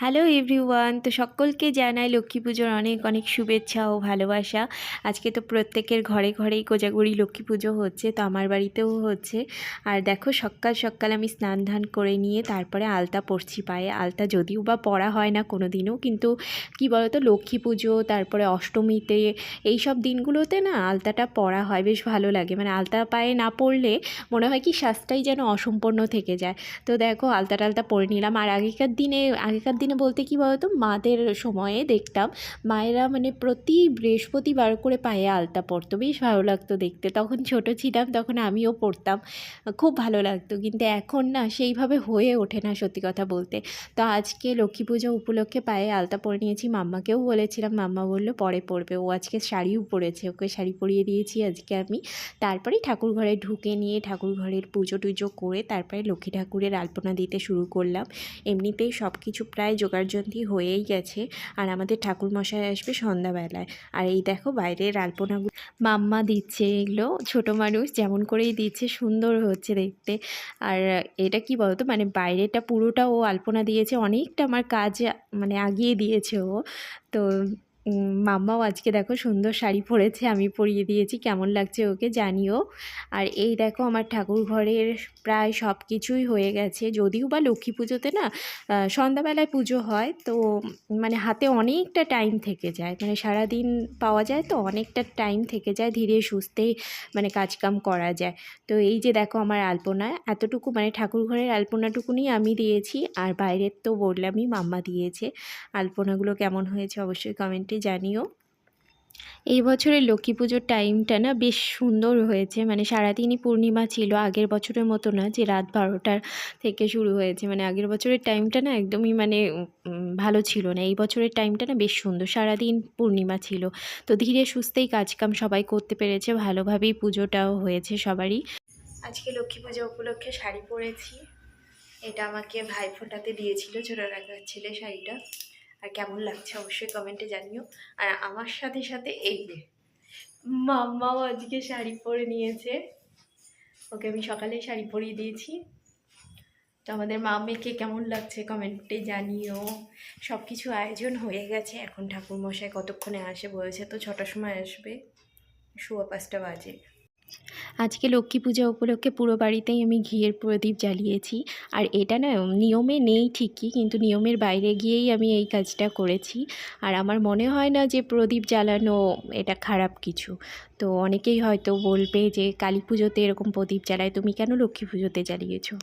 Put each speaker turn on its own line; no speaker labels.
Hello everyone, তো সকলকে জানাই লক্ষ্মী পুজোর অনেক অনেক শুভেচ্ছা ও ভালোবাসা। আজকে তো প্রত্যেকের ঘরে ঘরেই কোজাগরি লক্ষ্মী পুজো হচ্ছে, তো আমার বাড়িতেও হচ্ছে। আর দেখো সকাল সকাল আমি স্নান ধান করে নিয়ে তারপরে আলতা পরছি পায়ে। আলতা যদিও বা পরা হয় না কোনো দিনও কিন্তু কি বলতো, লক্ষ্মী পুজো, তারপরে অষ্টমীতে এই সব দিনগুলোতে না আলতাটা পরা হয়, বেশ ভালো লাগে। মানে আলতা পায়ে না পরলে মনে হয় কি শ্বাসটাই যেন অসম্পূর্ণ থেকে যায়। তো দেখো আলতা টালতা পরে নিলাম। আর আগেকার দিনে আগেকার দিনে বলতে কি বলতো? মাদের সময়ে দেখতাম মায়েরা মানে প্রতি বৃহস্পতিবার করে পায়ে আলতা পরতো। বেশ ভালো লাগতো দেখতে। তখন ছোট ছিলাম, তখন আমিও পরতাম। খুব ভালো লাগতো। কিন্তু এখন না সেইভাবে হয়ে ওঠে না সত্যি কথা বলতে। তো আজকে লক্ষ্মী পুজো উপলক্ষে পায়ে আলতা পরে নিয়েছি। মাম্মাকেও বলেছিলাম, মাম্মা বলল পরে পরবে। ও আজকে শাড়িও পরেছে। ওকে শাড়ি পরিয়ে দিয়েছি আজকে আমি। তারপরেই ঠাকুর ঘরে ঢুকে নিয়ে ঠাকুর ঘরের পুজো টুজো করে তারপরে লক্ষ্মী ঠাকুরের আলপনা দিতে শুরু করলাম। এমনিতেই সব কিছু প্রায় জোগাড়যন্ত্রী হয়েই গেছে আর আমাদের ঠাকুর মশাই আসবে সন্ধ্যাবেলায়। আর এই দেখো বাইরের আলপনাগুলো মাম্মা দিচ্ছে এগুলো, ছোটো মানুষ যেমন করেই দিচ্ছে সুন্দর হচ্ছে দেখতে। আর এটা কি বলতো মানে বাইরেটা পুরোটা ও আলপনা দিয়েছে, অনেকটা আমার কাজ মানে আগিয়ে দিয়েছে ও। তো মাম্মাও আজকে দেখো সুন্দর শাড়ি পরেছে, আমি পরিয়ে দিয়েছি, কেমন লাগছে ওকে জানিও। আর এই দেখো আমার ঠাকুর ঘরের প্রায় সব কিছুই হয়ে গেছে, যদিও বা লক্ষ্মী পুজোতে না সন্ধ্যাবেলায় পুজো হয়, তো মানে হাতে অনেকটা টাইম থেকে যায় মানে সারাদিন পাওয়া যায় তো অনেকটা টাইম থেকে যায়, ধীরে সুস্থেই মানে কাজকাম করা যায়। তো এই যে দেখো আমার আলপনা, এতটুকু মানে ঠাকুর ঘরের আলপনাটুকুনি আমি দিয়েছি, আর বাইরের তো বললামই মাম্মা দিয়েছে। আলপনাগুলো কেমন হয়েছে অবশ্যই কমেন্টে জানিও। এই বছরের লক্ষ্মী পুজোর টাইমটা না বেশ সুন্দর হয়েছে। মানে সারাদিনই পূর্ণিমা ছিল, আগের বছরের মতো না যে রাত বারোটার থেকে শুরু হয়েছে। মানে আগের বছরের টাইমটা না একদমই মানে ভালো ছিল না। এই বছরের টাইমটা না বেশ সুন্দর, সারাদিন পূর্ণিমা ছিল। তো ধীরে সুস্থেই কাজকাম সবাই করতে পেরেছে, ভালোভাবেই পুজোটাও হয়েছে সবারই। আজকে লক্ষ্মী পুজো উপলক্ষে শাড়ি পরেছি। এটা আমাকে ভাই ফোটাতে দিয়েছিল ছোটো রাখার ছেলে শাড়িটা। আর কেমন লাগছে অবশ্যই কমেন্টে জানিও। আর আমার সাথে সাথে এই যে মাম্মাও আজকে শাড়ি পরে নিয়েছে। ওকে আমি সকালে শাড়ি পরিয়ে দিয়েছি। তো আমাদের মাম্মিকে কেমন লাগছে কমেন্টে জানিও। সব কিছু আয়োজন হয়ে গেছে। এখন ঠাকুর মশাই কতক্ষণে আসে বলেছে তো ছটার সময় আসবে। শুয়া পাঁচটা বাজে। আজকে লক্ষ্মী পূজা উপলক্ষে পুরো বাড়িতেই আমি ঘিয়ের প্রদীপ জ্বালিয়েছি। আর এটা না নিয়মে নেই ঠিকই, কিন্তু নিয়মের বাইরে গিয়েই আমি এই কাজটা করেছি। আর আমার মনে হয় না যে প্রদীপ জ্বালানো এটা খারাপ কিছু। তো অনেকেই হয়তো বলবে যে কালী পুজোতে এরকম প্রদীপ জ্বালায়, তুমি কেন লক্ষ্মী পুজোতে জ্বালিয়েছো?